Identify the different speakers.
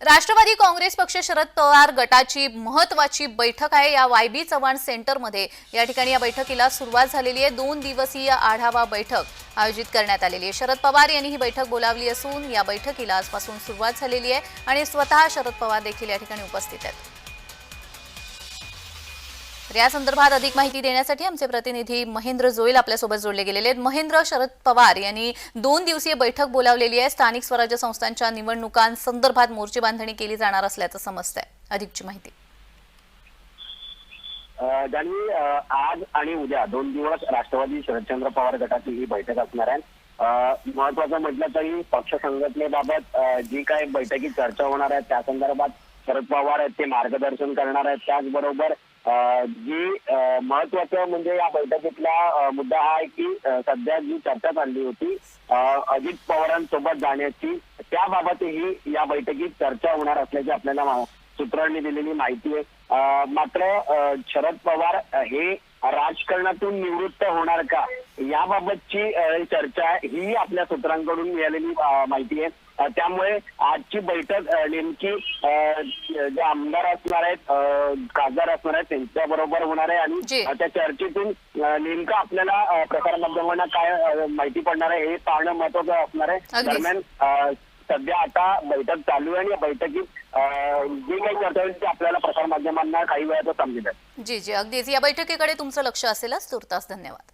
Speaker 1: राष्ट्रवादी काँग्रेस पक्ष शरद पवार गटाची महत्वाची बैठक आहे. या वाय बी चव्हाण सेंटरमध्ये या ठिकाणी या बैठकीला सुरुवात झालेली आहे. दोन दिवसीय आढावा बैठक आयोजित करण्यात आलेली आहे. शरद पवार यांनी ही बैठक बोलावली असून या बैठकीला आजपासून सुरुवात झालेली आहे आणि स्वतः शरद पवार देखील या ठिकाणी उपस्थित आहेत. या संदर्भात अधिक माहिती देण्यासाठी आमचे प्रतिनिधी महेंद्र जोईल आपल्यासोबत जोडले गेलेले आहेत. महेंद्र शरद पवार यांनी दोन दिवसीय बैठक बोलावलेली आहे. स्थानिक स्वराज्य संस्थांच्या निवडणुकांसंदर्भात मोर्चे बांधणी केली जाणार असल्याचं समजतंय. अधिकची माहिती.
Speaker 2: अ, आज आणि उद्या दोन दिवस राष्ट्रवादी शरदचंद्र पवार गटाची ही बैठक असणार आहे. महत्वाचं म्हटलं तरी पक्ष संघटनेबाबत जी काही बैठकीत चर्चा होणार आहे त्या संदर्भात शरद पवार आहेत ते मार्गदर्शन करणार आहेत. त्याचबरोबर जी महत्वाचं म्हणजे या बैठकीतला मुद्दा हा आहे की सध्या जी चर्चा चालली होती अजित पवारांसोबत जाण्याची त्याबाबतही या बैठकीत चर्चा होणार असल्याची आपल्याला सूत्रांनी दिलेली माहिती आहे. मात्र शरद पवार हे राजकारणातून निवृत्त होणार का? याबाबतची चर्चा ही आपल्या सूत्रांकडून मिळालेली माहिती आहे. त्यामुळे आजची बैठक नेमकी जे आमदार असणार आहेत खासदार असणार आहेत त्यांच्या बरोबर होणार आहे आणि त्या चर्चेतून नेमकं आपल्याला प्रसारमाध्यमांना काय माहिती पडणार आहे हे पाहणं महत्वाचं असणार आहे. दरम्यान सध्या आता बैठक चालू आहे आणि या बैठकीत जे काही करता येईल ते आपल्याला प्रसारमाध्यमांना काही वेळातच समजेल.
Speaker 1: जी जी. अगदीच. या बैठकीकडे तुमचं लक्ष असेलच. तुर्तास धन्यवाद.